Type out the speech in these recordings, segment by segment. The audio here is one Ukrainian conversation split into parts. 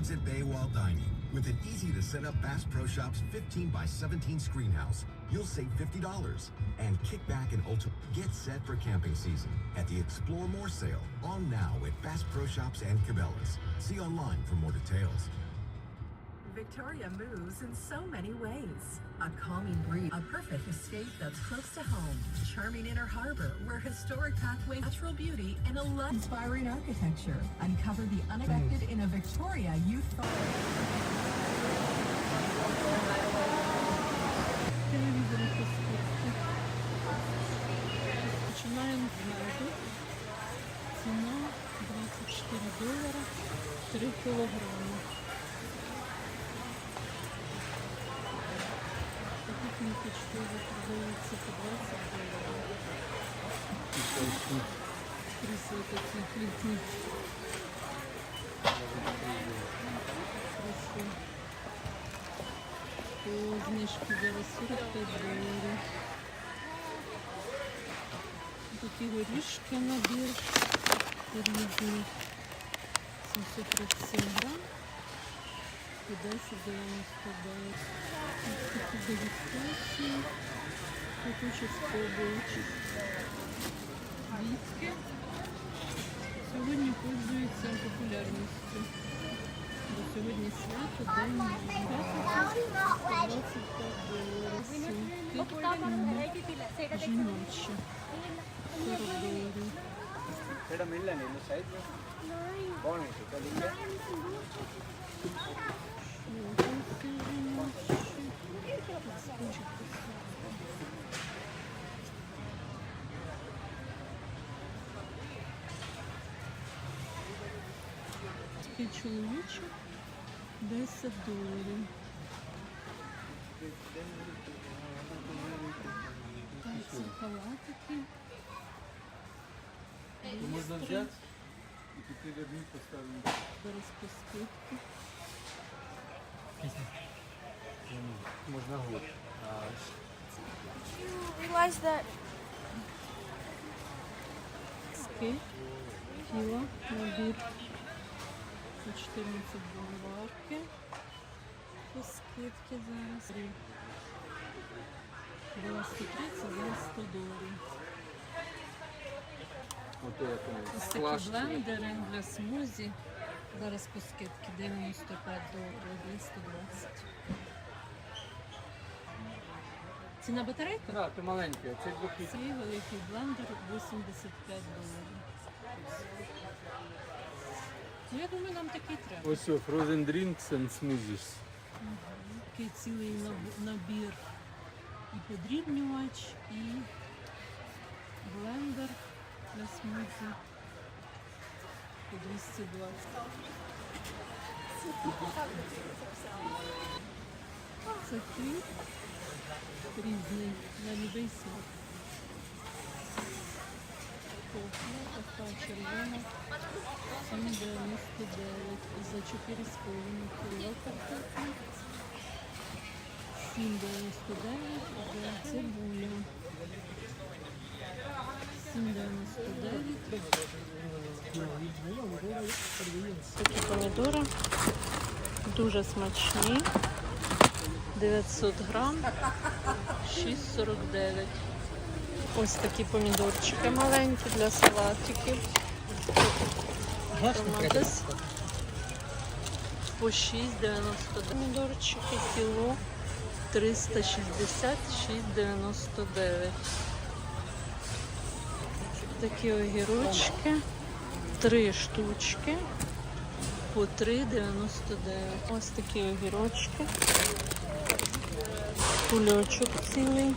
Exit Bay while dining. With an easy to set up Bass Pro Shop's 15 by 17 screen house, you'll save $50 and kick back and ultimate. Get set for camping season at the Explore More sale on now at Bass Pro Shops and Cabela's. See online for more details. Victoria moves in so many ways. A calming breeze, a perfect escape that's close to home, charming inner harbor where historic pathway, natural beauty, and a love inspiring architecture. Uncover the unexpected in a Victoria youth. телевізору по Починаємо з меду. Ціна 24 долара 3 кілограми. Знижки зараз 45 доларів. Такі горішки набір різні. 737 грам. Віски сьогодні пользується популярністю. Бо сьогодні свято, день сумки жіночі. 40 доларів. Кон і чоловічок 10 доларів. Це халатики. Можна взяти і піти рядні поставити. Зараз по скидку. Можна год. realize that Ски. Філа. Набір. По 14 болварки. По скидці зараз. 93, це зараз 100 доларів. Понял. Ось такі блендери для смузі. Зараз по скидці 95 доларів, 220. Ціна батарейки? Так, ти маленький, а це двох Цей великий блендер 85 доларів. Ну, я думаю, нам такий треба. Ось о, frozen drinks and smoothies. Такий цілий наб- набір. І подрібнювач, і блендер для смузі. По 220. Це хліб різний на будь-який смак. Кухня така червона 7,99 за 4,5 кіло картоплі. 7,99 за цибуля. 7,99 Такі помідори дуже смачні. 900 грам, 6,49. Ось такі помідорчики маленькі для салатиків. Томатис по 6,90. Помідорчики кіло 366,99. Такі огірочки. Три штучки по 3,99. Ось такі огірочки. Кульочок цілий.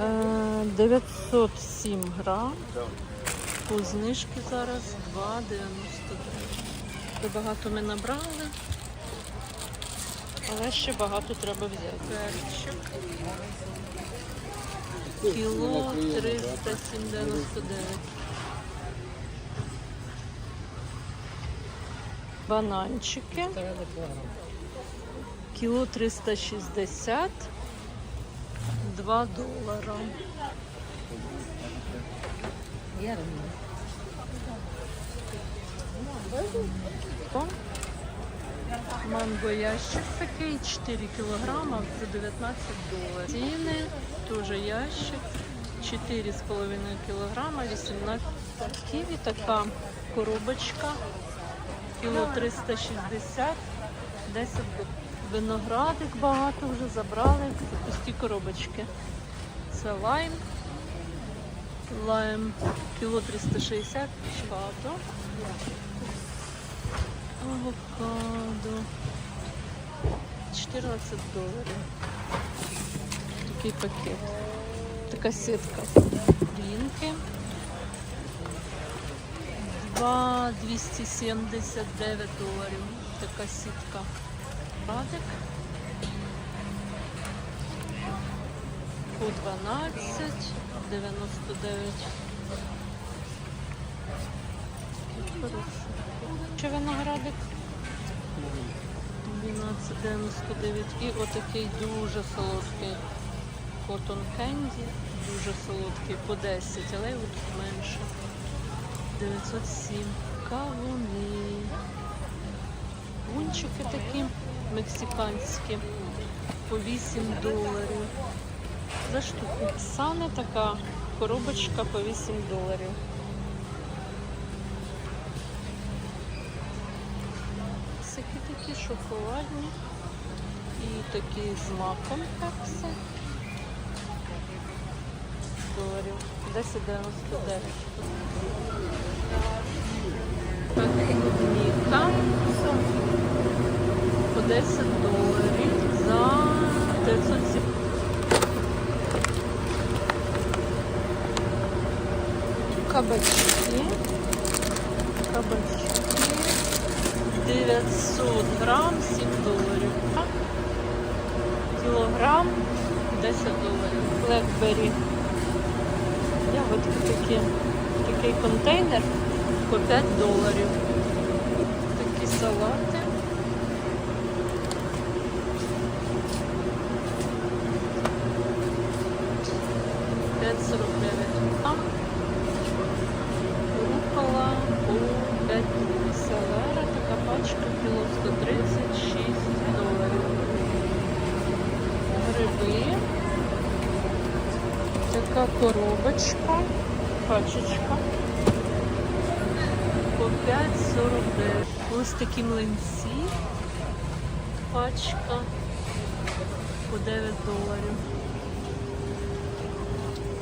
Е, 907 грам. По знижки зараз 2,99. Багато ми набрали, але ще багато треба взяти. Перчик. Кіло 307,99. Бананчики. Кіло 360. 2 долара. Манго ящик такий, 4 кілограма за 19 доларів. Ціни, теж ящик, 4,5 кілограма, 18 ківі, така коробочка, кіло 360, 10. Виноградик багато вже забрали, це пусті коробочки. Це лайм. Лайм кіло 360, чвато. Авокадо. 14 доларів. Такий пакет. Така сітка. Рінки. 2 279 доларів. Така сітка. Радик. По 12, 99. Хороший. Ще виноградик. 12,99. І отакий дуже солодкий Cotton Candy. Дуже солодкий по 10, але його тут менше. 907. Кавуни. Гунчики такі мексиканські. По 8 доларів. За штуку. Сане така коробочка по 8 доларів. Всякі такі шоколадні і такі з маком пепси. Доларів. 10,99. Клубніка. По 10 доларів за 907. Кабачки. Кабачки. 900 грам, 7 доларів. Кілограм 10 доларів. Блекбері. Ягодки такі. Такий контейнер по 5 доларів. Такі салати. Там рукола по 5 селера, така пачка кіло 136 доларів. Гриби. Така коробочка, пачечка. По 5,49. Ось такі млинці. Пачка по 9 доларів.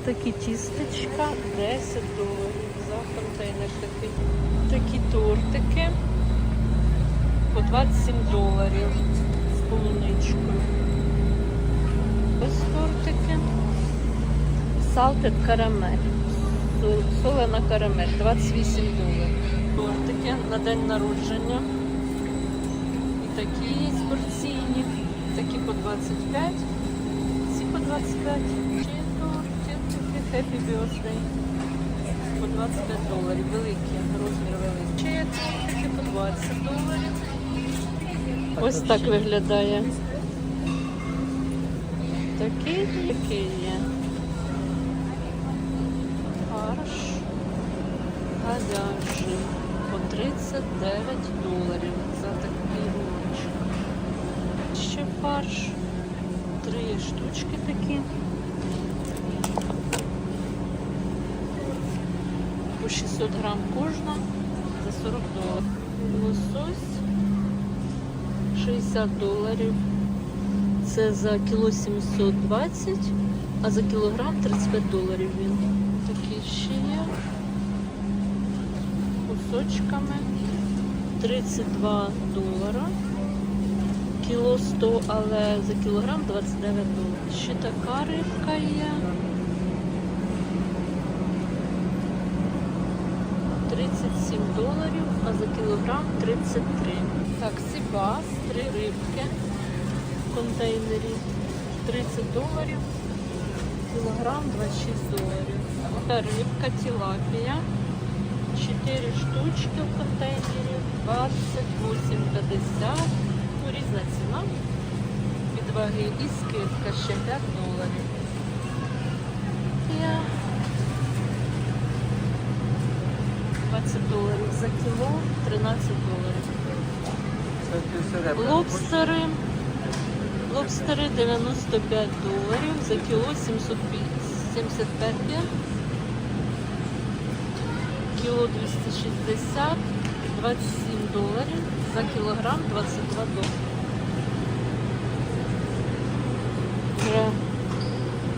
Такі тістечка 10 доларів за контейнер такий. Такі тортики по 27 доларів з полуничкою. Ось тортики. Salted карамель. Сол- Солена карамель 28 доларів. Тортики на день народження. І такі порційні. Такі по 25. Ці по 25. Ще є тортики. Happy Birthday. По 25 доларів. Великі, розмір великий. Тортики по 20 доларів. Ось так виглядає. Такий, такий є. Фарш говяжий по 39 доларів за такий рулончик. Ще фарш. Три штучки такі. По 600 грам кожна за 40 доларів. Лосось 60 доларів. Це за кіло 720, а за кілограм 35 доларів він. Такі ще є. Кусочками 32 долара. Кіло 100, але за кілограм 29 доларів. Ще така рибка є. 37 доларів, а за кілограм 33. Так, сібас, три рибки в контейнері 30 доларів, кілограм 26 доларів. Та рибка тилапія, 4 штучки в контейнері, 28,50. Ну, різна ціна від ваги і скидка ще 5 доларів. Я 13 доларів за кіло, 13 доларів. Лобстери. Лобстери 95 доларів за кіло 775 є. Кіло 260, 27 доларів за кілограм 22 долари.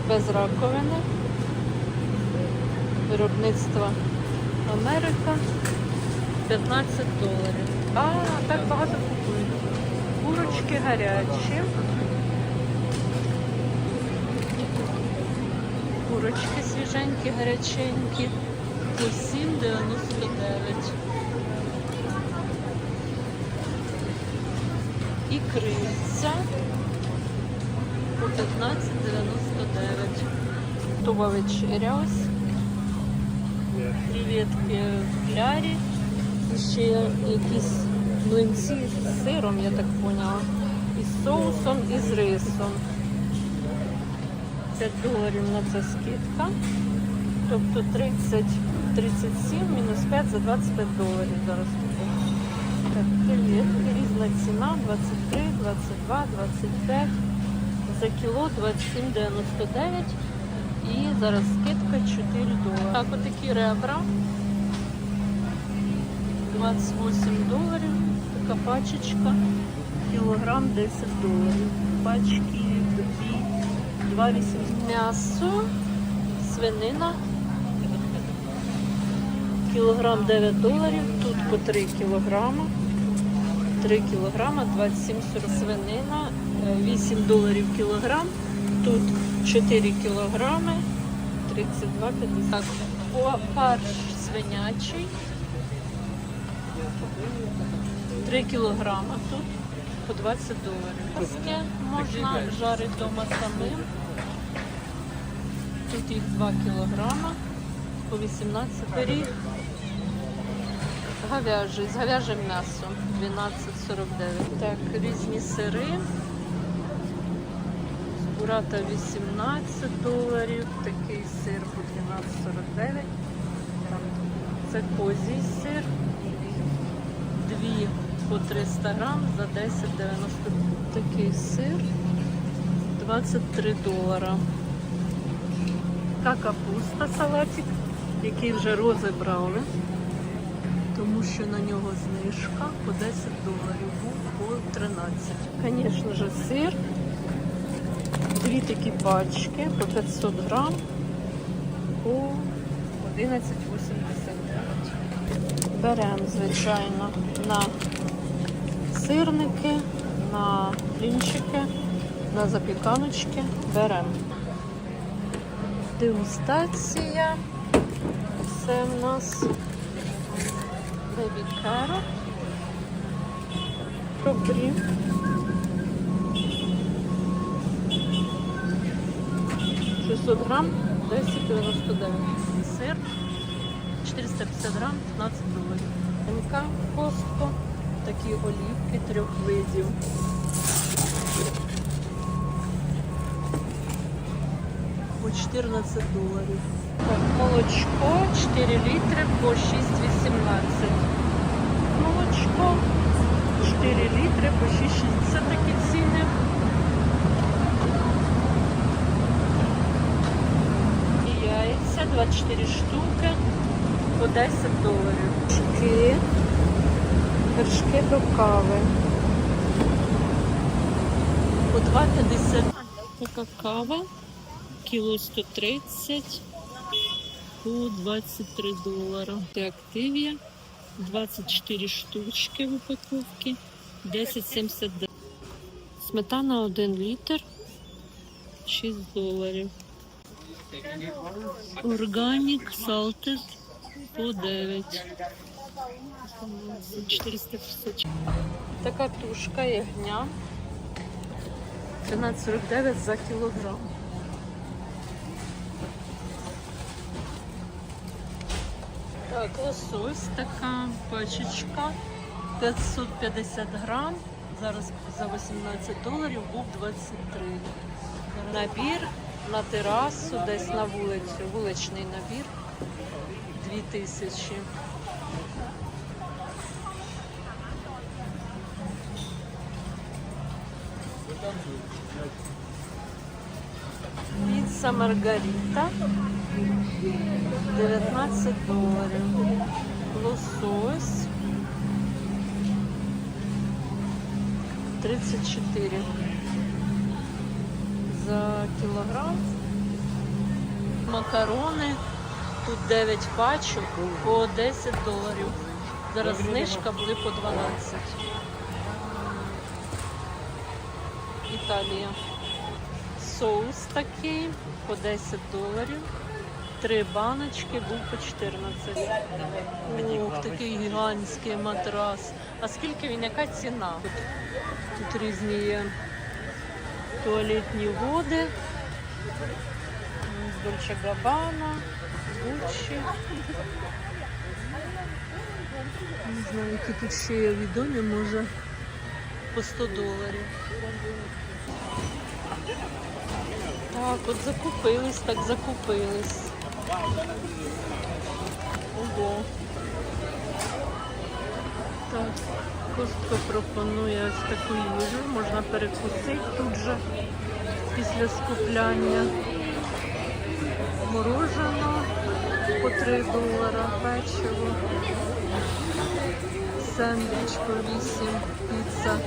Без раковини. Виробництво Америка 15 доларів. А, так багато купують. Курочки гарячі. Курочки свіженькі, гаряченькі. По 7,99. І крильця по 15,99. Готова вечеря ось. Креветки в клярі. Ще якісь млинці з сиром, я так поняла. І з соусом, і з рисом. 5 доларів на це скидка. Тобто 30, 37 мінус 5 за 25 доларів зараз купив. Так, креветки, різна ціна 23, 22, 25. За кіло 27,99. І зараз скидка 4 долари. Так, отакі ребра. 28 доларів. Така пачечка. Кілограм 10 доларів. Пачки такі 2,8. М'ясо, свинина. Кілограм 9 доларів. Тут по 3 кілограма. 3 кілограма, 27,40 свинина, е, 8 доларів кілограм. Тут 4 кілограми, 32,50. Так, фарш свинячий. 3 кілограма тут по 20 доларів. Таке можна жарити вдома самим. Тут їх 2 кілограма по 18 пиріг. Говяжий, з говяжим м'ясом 12,49. Так, різні сири. Бурата 18 доларів, такий сир по 12,49. Це козій сир. Дві по 300 грам за 10,90. Такий сир 23 долара. Така капуста салатик, який вже розібрали, тому що на нього знижка по 10 доларів, був по 13. Звісно ж, сир. Дві такі пачки по 500 грам по 11,89. Беремо, звичайно, на сирники, на блінчики, на запіканочки. Беремо. Дегустація. Це в нас бебі карот. Добрі. – 600 грам, 10,99. Сир 450 грам, 15 доларів. МК Костко. Такі олівки трьох видів. По 14 доларів. Так, молочко 4 літри по 6,18. Молочко 4 літри по 6,60 такі ціни. І яйця 24 штуки по 10 доларів. Вершки, вершки до кави. По 2,50. Така кава. Кіло 130 по 23 долара. Це активія. 24 штучки в упаковці. 10,79. Сметана 1 літр. 6 доларів. Органік Салтед по 9. 450. Така тушка ягня. 13,49 за кілограм. Так, лосось така пачечка 550 грам, зараз за 18 доларів був 23. Набір на терасу, десь на вулицю, вуличний набір 2000. Піца Маргарита 19 доларів. Лосось 34 за кілограм. Макарони. Тут 9 пачок по 10 доларів. Зараз знижка буде по 12. Італія. Соус такий по 10 доларів. Три баночки був по 14. Ох, такий гігантський матрас. А скільки він, яка ціна? Тут, тут різні є туалетні води. Дольче Габана, Гуччі. Не знаю, які тут ще є відомі, може по 100 доларів. Так, от закупились, так закупились. Ого. Так, Костко пропонує ось таку їжу, можна перекусити тут же після скупляння. Морожено по 3 долара, печиво, сендвіч по 8, піца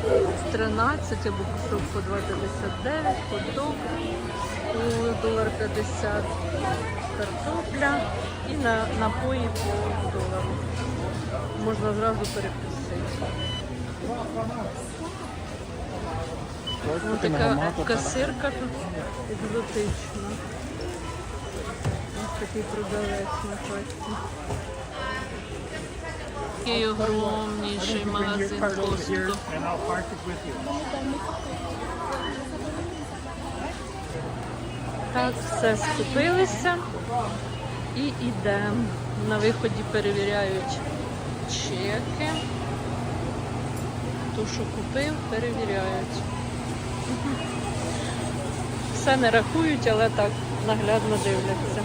13 або кусок по 2,59, хот-дог по долар 50, картопля і на напої по долару. Можна зразу перекусити. Така касирка тут екзотична. Ось такий продавець на касі. Такий огромніший магазин Костко. Так, все скупилися і йдемо. На виході перевіряють чеки. То, що купив, перевіряють. Все не рахують, але так наглядно дивляться.